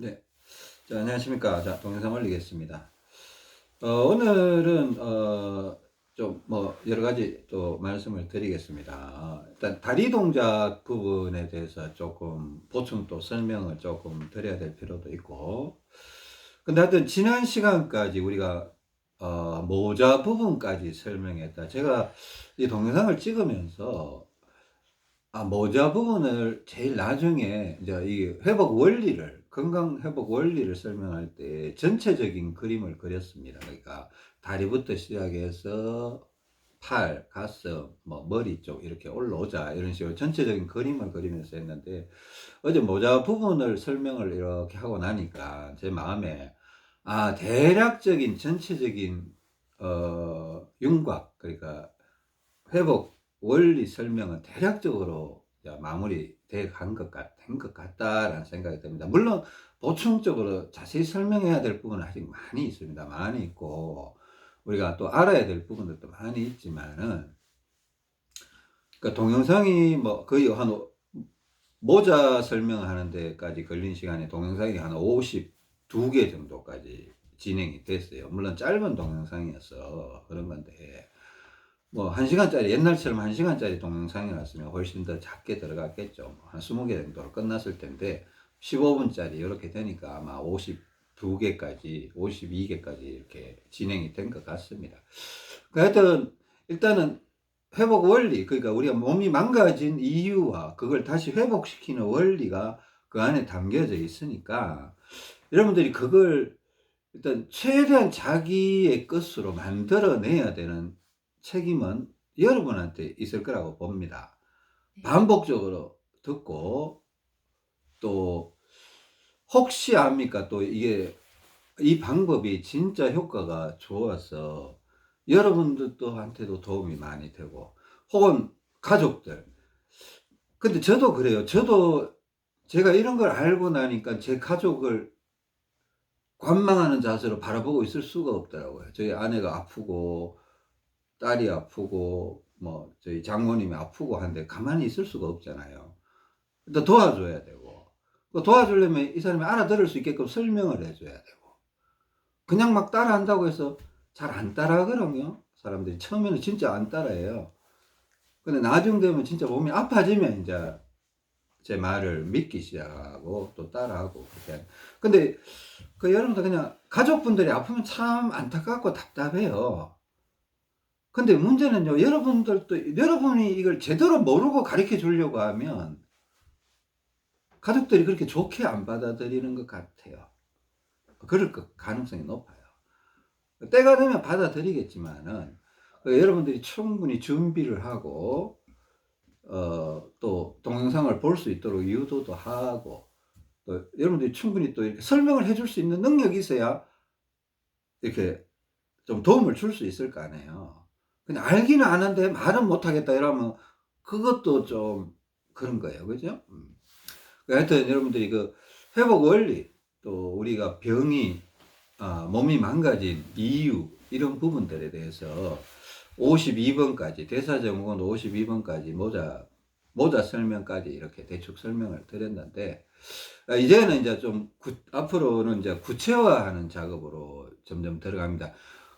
네. 자, 안녕하십니까. 자, 동영상 올리겠습니다. 어, 오늘은, 어, 좀, 뭐, 여러 가지 또 말씀을 드리겠습니다. 어, 일단, 다리 동작 부분에 대해서 조금 보충 또 설명을 조금 드려야 될 필요도 있고, 근데 하여튼, 지난 시간까지 우리가, 어, 모자 부분까지 설명했다. 제가 이 동영상을 찍으면서, 아, 모자 부분을 제일 나중에 이제 이 회복 원리를, 건강 회복 원리를 설명할 때 전체적인 그림을 그렸습니다. 그러니까 다리부터 시작해서 팔, 가슴, 뭐 머리 쪽 이렇게 올라오자 이런 식으로 전체적인 그림을 그리면서 했는데 어제 모자 부분을 설명을 이렇게 하고 나니까 제 마음에 아, 대략적인 전체적인 어, 윤곽 그러니까 회복 원리 설명은 대략적으로 마무리 돼간 것 같, 된것 같다라는 생각이 듭니다. 물론 보충적으로 자세히 설명해야 될 부분은 아직 많이 있습니다. 많이 있고 우리가 또 알아야 될 부분들도 많이 있지만은 그 동영상이 뭐 거의 한 오- 모자 설명하는 데까지 걸린 시간이 동영상이 한 52개 정도까지 진행이 됐어요. 물론 짧은 동영상이어서 그런 건데 뭐, 한 시간짜리, 옛날처럼 한 시간짜리 동영상이었으면 훨씬 더 작게 들어갔겠죠. 뭐 한 20개 정도로 끝났을 텐데, 15분짜리 이렇게 되니까 아마 52개까지, 52개까지 이렇게 진행이 된 것 같습니다. 그 하여튼, 일단은 회복 원리, 그러니까 우리가 몸이 망가진 이유와 그걸 다시 회복시키는 원리가 그 안에 담겨져 있으니까, 여러분들이 그걸 일단 최대한 자기의 것으로 만들어내야 되는 책임은 여러분한테 있을 거라고 봅니다. 반복적으로 듣고 또 혹시 압니까? 또 이게 이 방법이 진짜 효과가 좋아서 여러분들한테도 도움이 많이 되고 혹은 가족들 근데 저도 그래요. 저도 제가 이런 걸 알고 나니까 제 가족을 관망하는 자세로 바라보고 있을 수가 없더라고요. 저희 아내가 아프고 딸이 아프고 뭐 저희 장모님이 아프고 한데 가만히 있을 수가 없잖아요. 일단 도와줘야 되고 그 도와주려면 이 사람이 알아들을 수 있게끔 설명을 해줘야 되고 그냥 막 따라한다고 해서 잘 안 따라하거든요. 사람들이 처음에는 진짜 안 따라해요. 근데 나중 되면 진짜 몸이 아파지면 이제 제 말을 믿기 시작하고 또 따라하고 그렇게. 근데 그 여러분들 그냥 가족분들이 아프면 참 안타깝고 답답해요. 근데 문제는요, 여러분들도, 여러분이 이걸 제대로 모르고 가르쳐 주려고 하면, 가족들이 그렇게 좋게 안 받아들이는 것 같아요. 그럴 것, 가능성이 높아요. 때가 되면 받아들이겠지만은, 그 여러분들이 충분히 준비를 하고, 어, 또 동영상을 볼 수 있도록 유도도 하고, 또 여러분들이 충분히 또 이렇게 설명을 해줄 수 있는 능력이 있어야, 이렇게 좀 도움을 줄 수 있을 거 아니에요. 그냥 알기는 아는데 말은 못하겠다 이러면 그것도 좀 그런 거예요. 그죠? 음. 하여튼 여러분들이 그 회복 원리 또 우리가 병이 아, 몸이 망가진 이유 이런 부분들에 대해서 52번까지 대사정원 52번까지 모자 모자 설명까지 이렇게 대충 설명을 드렸는데 아, 이제는 이제 좀 구- 앞으로는 이제 구체화하는 작업으로 점점 들어갑니다.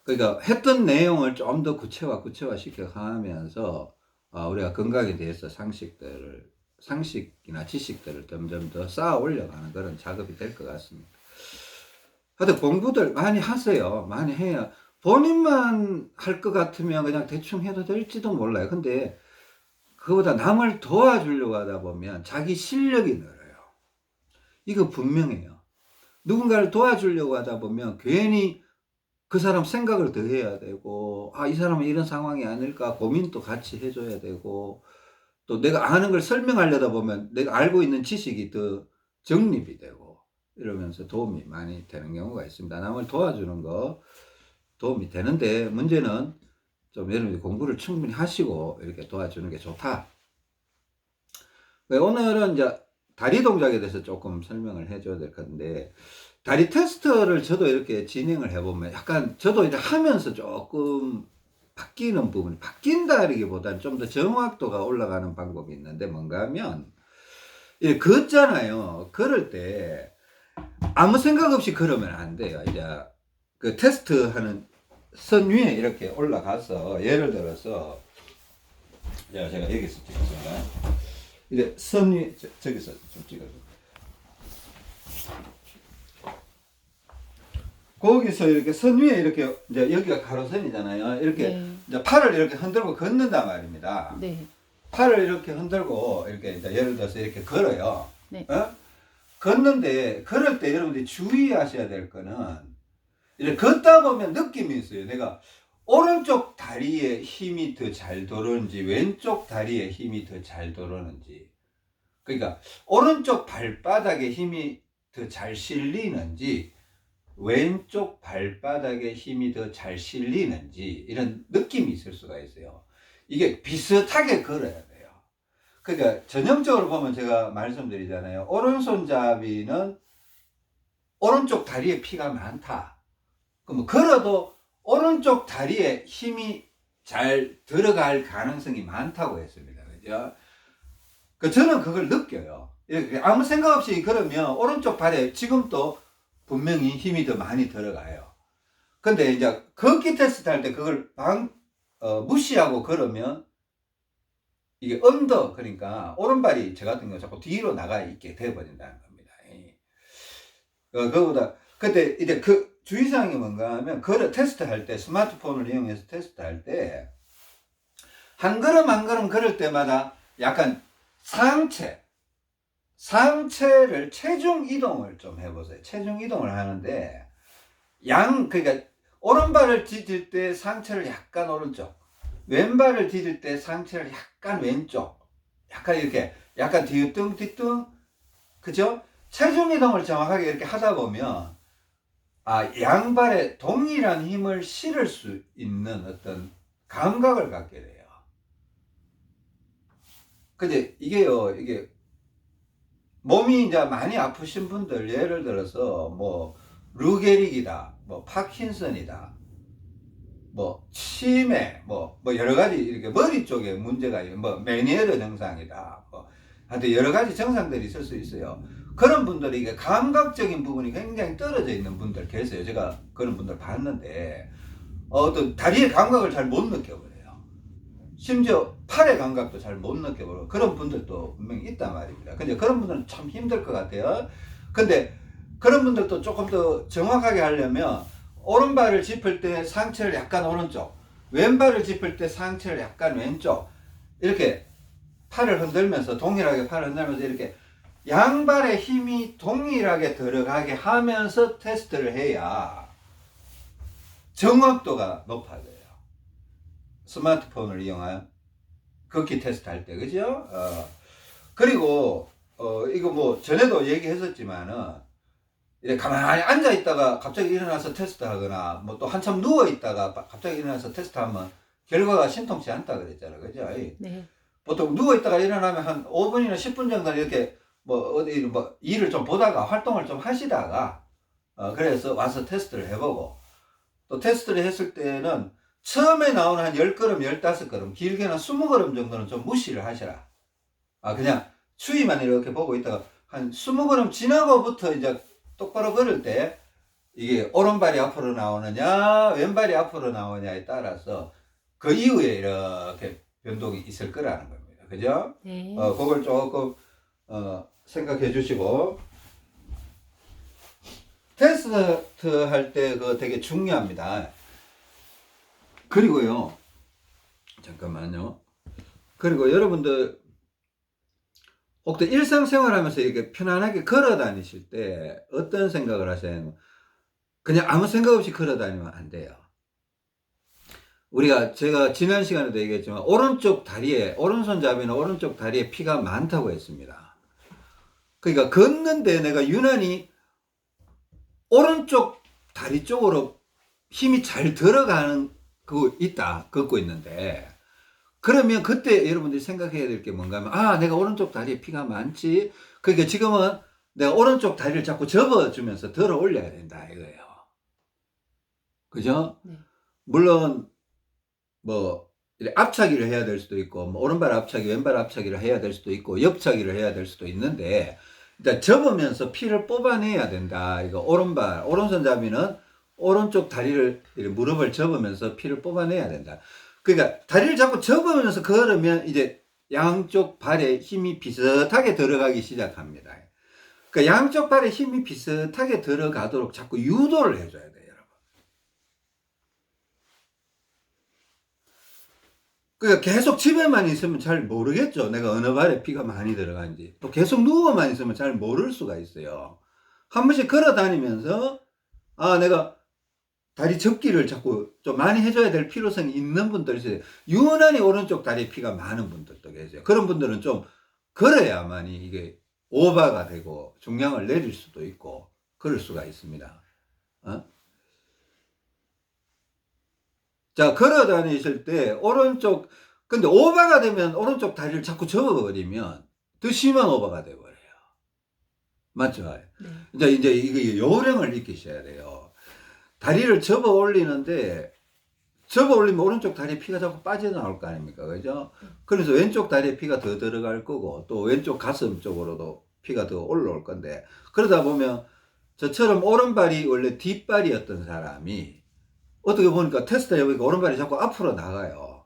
그러니까 했던 내용을 좀 더 구체화 구체화 시켜 가면서 아, 우리가 건강에 대해서 상식들을 상식이나 지식들을 점점 더 쌓아 올려가는 그런 작업이 될 것 같습니다. 하여튼 공부들 많이 하세요. 많이 해야 본인만 할 것 같으면 그냥 대충 해도 될지도 몰라요. 근데 그거보다 남을 도와주려고 하다 보면 자기 실력이 늘어요. 이거 분명해요. 누군가를 도와주려고 하다 보면 괜히 그 사람 생각을 더 해야 되고, 아, 이 사람은 이런 상황이 아닐까 고민도 같이 해줘야 되고, 또 내가 아는 걸 설명하려다 보면 내가 알고 있는 지식이 더 정립이 되고, 이러면서 도움이 많이 되는 경우가 있습니다. 남을 도와주는 거 도움이 되는데, 문제는 좀 여러분이 공부를 충분히 하시고 이렇게 도와주는 게 좋다. 네, 오늘은 이제 다리 동작에 대해서 조금 설명을 해줘야 될 건데, 다리 테스트를 저도 이렇게 진행을 해보면 약간 저도 이제 하면서 조금 바뀌는 부분이 바뀐다기보다는 좀 더 정확도가 올라가는 방법이 있는데 뭔가 하면 이 걷잖아요. 걸을 때 아무 생각 없이 걸으면 안 돼요. 이제 그 테스트 하는 선 위에 이렇게 올라가서 예를 들어서 자, 제가 여기서 찍겠습니다. 이제 선 저, 저기서 좀 찍어줘. 거기서 이렇게 선 위에 이렇게 이제 여기가 가로선이잖아요. 이렇게 네. 이제 팔을 이렇게 흔들고 걷는단 말입니다. 네. 팔을 이렇게 흔들고 이렇게 이제 예를 들어서 이렇게 걸어요. 네. 어? 걷는데 걸을 때 여러분들이 주의하셔야 될 거는 이렇게 걷다 보면 느낌이 있어요. 내가 오른쪽 다리에 힘이 더잘 도는지 왼쪽 다리에 힘이 더잘 도는지 그러니까 오른쪽 발바닥에 힘이 더 잘 실리는지 왼쪽 발바닥에 힘이 더 잘 실리는지 이런 느낌이 있을 수가 있어요. 이게 비슷하게 걸어야 돼요. 그러니까 전형적으로 보면 제가 말씀드리잖아요. 오른손잡이는 오른쪽 다리에 피가 많다. 그럼 걸어도 오른쪽 다리에 힘이 잘 들어갈 가능성이 많다고 했습니다. 그죠? 그 저는 그걸 느껴요. 아무 생각 없이 걸으면 오른쪽 발에 지금도 분명히 힘이 더 많이 들어가요. 근데 이제 걷기 테스트 할 때 그걸 방, 어, 무시하고 걸으면 이게 언더 그러니까 오른발이 저 같은 경우 자꾸 뒤로 나가 있게 되어버린다는 겁니다. 예. 어, 그거보다 그때 이제 그 주의사항이 뭔가 하면 걸어 테스트 할 때 스마트폰을 이용해서 테스트 할 때 한 걸음 한 걸음 걸을 때마다 약간 상체 상체를 체중 이동을 좀 해보세요. 체중 이동을 하는데 양 그러니까 오른발을 디딜 때 상체를 약간 오른쪽 왼발을 디딜 때 상체를 약간 왼쪽 약간 이렇게 약간 뒤뚱 뒤뚱 그죠? 체중 이동을 정확하게 이렇게 하다 보면 아 양발에 동일한 힘을 실을 수 있는 어떤 감각을 갖게 돼요. 근데 이게요 이게 몸이 이제 많이 아프신 분들 예를 들어서 뭐 루게릭이다, 뭐 파킨슨이다, 뭐 치매, 뭐, 뭐 여러 가지 이렇게 머리 쪽에 문제가 있는 뭐 메니에르 증상이다, 뭐 하여튼 여러 가지 증상들이 있을 수 있어요. 그런 분들이 이게 감각적인 부분이 굉장히 떨어져 있는 분들 계세요. 제가 그런 분들 봤는데 어떤 다리의 감각을 잘 못 느껴버려요. 심지어 팔의 감각도 잘 못 느껴버려. 그런 분들도 분명히 있단 말입니다. 근데 그런 분들은 참 힘들 것 같아요. 근데 그런 분들도 조금 더 정확하게 하려면 오른발을 짚을 때 상체를 약간 오른쪽, 왼발을 짚을 때 상체를 약간 왼쪽 이렇게 팔을 흔들면서 동일하게 팔을 흔들면서 이렇게 양발의 힘이 동일하게 들어가게 하면서 테스트를 해야 정확도가 높아져요. 스마트폰을 이용한 걷기 테스트 할 때, 그죠? 어, 그리고, 어, 이거 뭐, 전에도 얘기했었지만은, 이렇게 가만히 앉아 있다가 갑자기 일어나서 테스트 하거나, 뭐 또 한참 누워 있다가 갑자기 일어나서 테스트 하면 결과가 신통치 않다 그랬잖아요. 그죠? 이 네. 보통 누워 있다가 일어나면 한 5분이나 10분 정도 이렇게 뭐 어디 뭐 일을 좀 보다가 활동을 좀 하시다가 어 그래서 와서 테스트를 해보고 또 테스트를 했을 때는 처음에 나오는 한 10걸음, 15걸음, 길게는 20걸음 정도는 좀 무시를 하시라. 아, 그냥 추위만 이렇게 보고 있다가 한 20걸음 지나고부터 이제 똑바로 걸을 때 이게 오른발이 앞으로 나오느냐, 왼발이 앞으로 나오냐에 따라서 그 이후에 이렇게 변동이 있을 거라는 겁니다. 그죠? 네. 어, 그걸 조금, 어, 생각해 주시고. 테스트 할 때 그거 되게 중요합니다. 그리고요, 잠깐만요. 그리고 여러분들, 혹시 일상생활 하면서 이렇게 편안하게 걸어 다니실 때 어떤 생각을 하세요? 그냥 아무 생각 없이 걸어 다니면 안 돼요. 우리가 제가 지난 시간에도 얘기했지만 오른쪽 다리에 오른손잡이는 오른쪽 다리에 피가 많다고 했습니다. 그러니까 걷는데 내가 유난히 오른쪽 다리 쪽으로 힘이 잘 들어가는 그 있다 걷고 있는데 그러면 그때 여러분들이 생각해야 될 게 뭔가 하면 아 내가 오른쪽 다리에 피가 많지 그러니까 지금은 내가 오른쪽 다리를 자꾸 접어주면서 들어 올려야 된다 이거예요. 그죠? 네. 물론 뭐 앞차기를 해야 될 수도 있고 뭐 오른발 앞차기 왼발 앞차기를 해야 될 수도 있고 옆차기를 해야 될 수도 있는데 일단 접으면서 피를 뽑아내야 된다. 이거 오른발, 오른손잡이는 오른쪽 다리를 무릎을 접으면서 피를 뽑아내야 된다. 그러니까 다리를 자꾸 접으면서 걸으면 이제 양쪽 발에 힘이 비슷하게 들어가기 시작합니다. 그러니까 양쪽 발에 힘이 비슷하게 들어가도록 자꾸 유도를 해줘야 돼요, 여러분. 그러니까 계속 집에만 있으면 잘 모르겠죠. 내가 어느 발에 피가 많이 들어간지. 또 계속 누워만 있으면 잘 모를 수가 있어요. 한 번씩 걸어 다니면서, 아, 내가 다리 접기를 자꾸 좀 많이 해줘야 될 필요성이 있는 분들 있어요. 유난히 오른쪽 다리에 피가 많은 분들도 계세요. 그런 분들은 좀 걸어야만이 이게 오버가 되고 중량을 내릴 수도 있고 그럴 수가 있습니다. 어? 자, 걸어 다니실 때 오른쪽 근데 오버가 되면 오른쪽 다리를 자꾸 접어버리면 더 심한 오버가 돼버려요. 맞죠? 네. 이제 이제 이거 요령을 익히셔야 돼요. 다리를 접어 올리는데 접어 올리면 오른쪽 다리에 피가 자꾸 빠져나올 거 아닙니까? 그죠? 그래서 왼쪽 다리에 피가 더 들어갈 거고 또 왼쪽 가슴 쪽으로도 피가 더 올라올 건데 그러다 보면 저처럼 오른발이 원래 뒷발이었던 사람이 어떻게 보니까 테스트 해보니까 오른발이 자꾸 앞으로 나가요.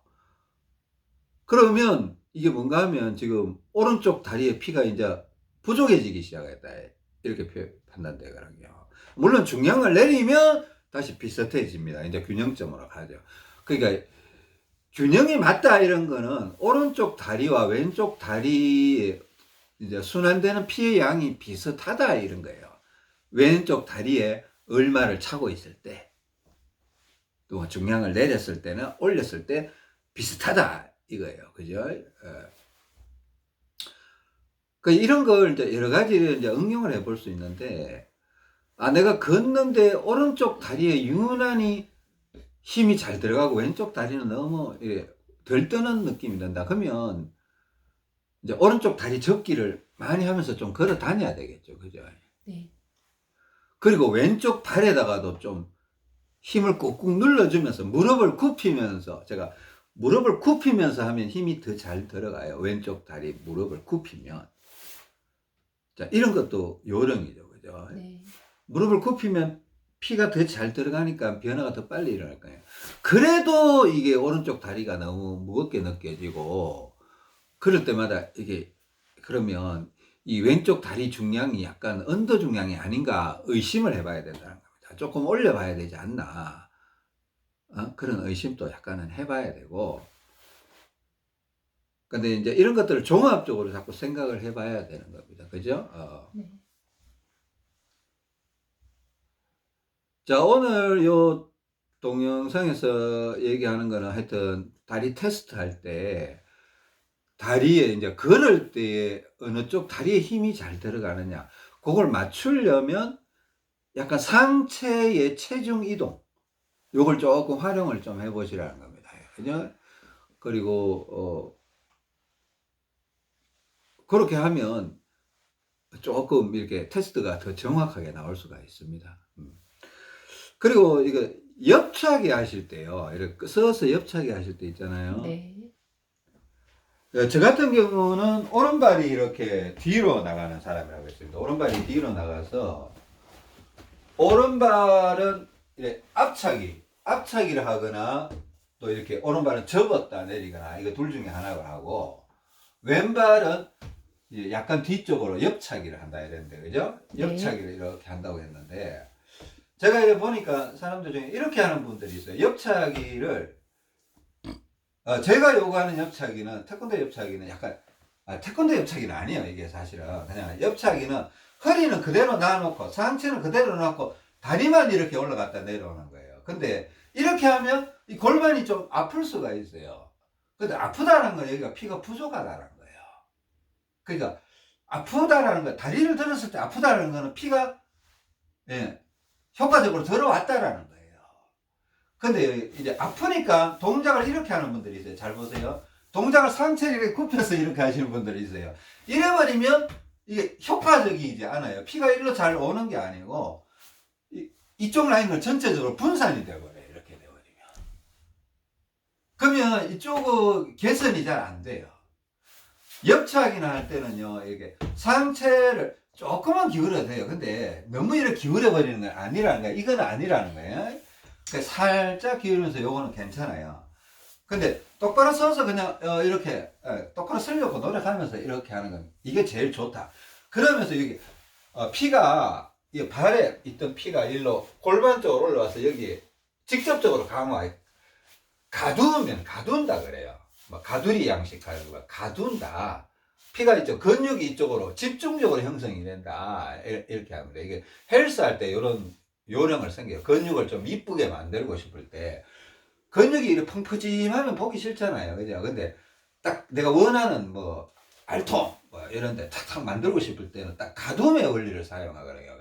그러면 이게 뭔가 하면 지금 오른쪽 다리에 피가 이제 부족해지기 시작했다. 이렇게 표- 판단되거든요. 물론 중량을 내리면 다시 비슷해집니다. 이제 균형점으로 가죠. 그러니까 균형이 맞다 이런 거는 오른쪽 다리와 왼쪽 다리 이제 순환되는 피의 양이 비슷하다 이런 거예요. 왼쪽 다리에 얼마를 차고 있을 때, 또 중량을 내렸을 때는 올렸을 때 비슷하다 이거예요. 그죠? 어. 그 이런 걸 이제 여러 가지를 이제 응용을 해볼 수 있는데, 아, 내가 걷는데 오른쪽 다리에 유난히 힘이 잘 들어가고 왼쪽 다리는 너무 예, 덜 떠는 느낌이 든다. 그러면 이제 오른쪽 다리 접기를 많이 하면서 좀 걸어 다녀야 되겠죠. 그죠? 네. 그리고 왼쪽 발에다가도 좀 힘을 꾹꾹 눌러주면서 무릎을 굽히면서 제가 무릎을 굽히면서 하면 힘이 더 잘 들어가요. 왼쪽 다리 무릎을 굽히면. 자, 이런 것도 요령이죠. 그죠? 네. 무릎을 굽히면 피가 더 잘 들어가니까 변화가 더 빨리 일어날 거예요. 그래도 이게 오른쪽 다리가 너무 무겁게 느껴지고, 그럴 때마다 이게, 그러면 이 왼쪽 다리 중량이 약간 언더 중량이 아닌가 의심을 해봐야 된다는 겁니다. 조금 올려봐야 되지 않나. 어? 그런 의심도 약간은 해봐야 되고, 근데 이제 이런 것들을 종합적으로 자꾸 생각을 해봐야 되는 겁니다. 그죠? 어. 네. 자, 오늘 요 동영상에서 얘기하는 거는 하여튼 다리 테스트 할 때 다리에 이제 걸을 때에 어느 쪽 다리에 힘이 잘 들어가느냐 그걸 맞추려면 약간 상체의 체중 이동 요걸 조금 활용을 좀 해보시라는 겁니다. 그리고 어 그렇게 하면 조금 이렇게 테스트가 더 정확하게 나올 수가 있습니다. 음. 그리고 이거 옆차기 하실 때요. 이렇게 서서 옆차기 하실 때 있잖아요. 네. 어, 저 같은 경우는 오른발이 이렇게 뒤로 나가는 사람이라고 했습니다. 오른발이 뒤로 나가서 오른발은 이렇게 앞차기, 앞차기를 하거나 또 이렇게 오른발은 접었다 내리거나 이거 둘 중에 하나를 하고 왼발은 약간 뒤쪽으로 옆차기를 한다 이랬는데 그죠? 네. 옆차기를 이렇게 한다고 했는데 제가 이렇게 보니까 사람들 중에 이렇게 하는 분들이 있어요. 옆차기를 어, 제가 요구하는 옆차기는 태권도 옆차기는 약간 아, 태권도 옆차기는 아니에요. 이게 사실은 그냥 옆차기는 허리는 그대로 놔놓고 상체는 그대로 놔놓고 다리만 이렇게 올라갔다 내려오는 거예요. 근데 이렇게 하면 이 골반이 좀 아플 수가 있어요. 근데 아프다는 건 여기가 피가 부족하다는 거예요. 그러니까 아프다라는 거 다리를 들었을 때 아프다는 거는 피가 예, 효과적으로 들어왔다라는 거예요. 근데 이제 아프니까 동작을 이렇게 하는 분들이 있어요. 잘 보세요. 동작을 상체를 이렇게 굽혀서 이렇게 하시는 분들이 있어요. 이래버리면 이게 효과적이지 않아요. 피가 일로 잘 오는 게 아니고 이, 이쪽 라인을 전체적으로 분산이 돼버려요. 이렇게 돼버리면. 그러면 이쪽은 개선이 잘 안 돼요. 옆차기나 할 때는요, 이게 상체를 조금만 기울여도 돼요. 근데 너무 이렇게 기울여 버리는 건 아니라는 거예요. 이건 아니라는 거예요. 그러니까 살짝 기울면서 요거는 괜찮아요. 근데 똑바로 서서 그냥 어, 이렇게 어, 똑바로 서려고 노력하면서 이렇게 하는 건 이게 제일 좋다. 그러면서 여기 어, 피가 이 발에 있던 피가 일로 골반 쪽으로 올라와서 여기 직접적으로 강화 가두면 가둔다 그래요. 뭐 가두리 양식하는 거 가둔다. 피가 있죠. 근육이 이쪽으로 집중적으로 형성이 된다. 이- 이렇게 합니다. 이게 헬스 할 때 이런 요령을 생겨요. 근육을 좀 이쁘게 만들고 싶을 때 근육이 이렇게 펑퍼짐하면 보기 싫잖아요. 그죠? 근데 딱 내가 원하는 뭐 알통 뭐 이런 데 탁탁 만들고 싶을 때는 딱 가둠의 원리를 사용하거든요.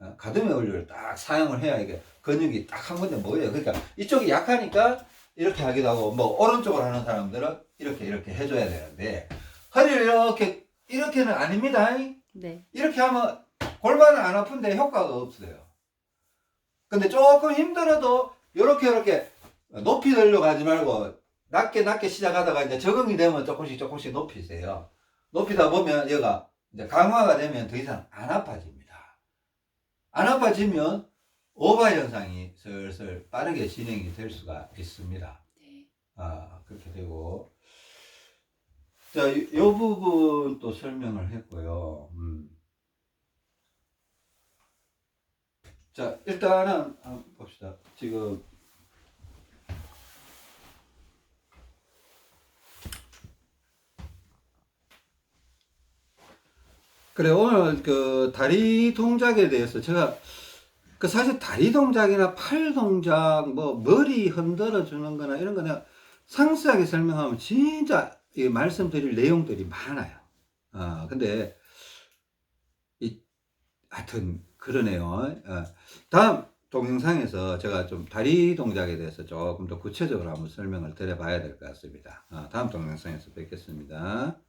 어, 가둠의 원리를 딱 사용을 해야 이게 근육이 딱 한 군데 모여요. 그러니까 이쪽이 약하니까 이렇게 하기도 하고 뭐 오른쪽으로 하는 사람들은 이렇게 이렇게 해줘야 되는데 허리를 이렇게 이렇게는 아닙니다. 네. 이렇게 하면 골반은 안 아픈데 효과가 없어요. 근데 조금 힘들어도 이렇게 이렇게 높이 들려고 하지 말고 낮게 낮게 시작하다가 이제 적응이 되면 조금씩 조금씩 높이세요. 높이다 보면 얘가 이제 강화가 되면 더 이상 안 아파집니다. 안 아파지면 오바 현상이 슬슬 빠르게 진행이 될 수가 있습니다. 네. 아, 그렇게 되고. 자, 이, 이 부분 또 설명을 했고요. 음. 자, 일단은, 한번 봅시다. 지금, 그래, 오늘 그 다리 동작에 대해서 제가 그 사실 다리 동작이나 팔 동작, 뭐 머리 흔들어 주는 거나 이런 거는 상세하게 설명하면 진짜 이 말씀드릴 내용들이 많아요. 아, 근데 이 하여튼 그러네요. 어, 다음 동영상에서 제가 좀 다리 동작에 대해서 조금 더 구체적으로 한번 설명을 드려봐야 될 것 같습니다. 아, 다음 동영상에서 뵙겠습니다.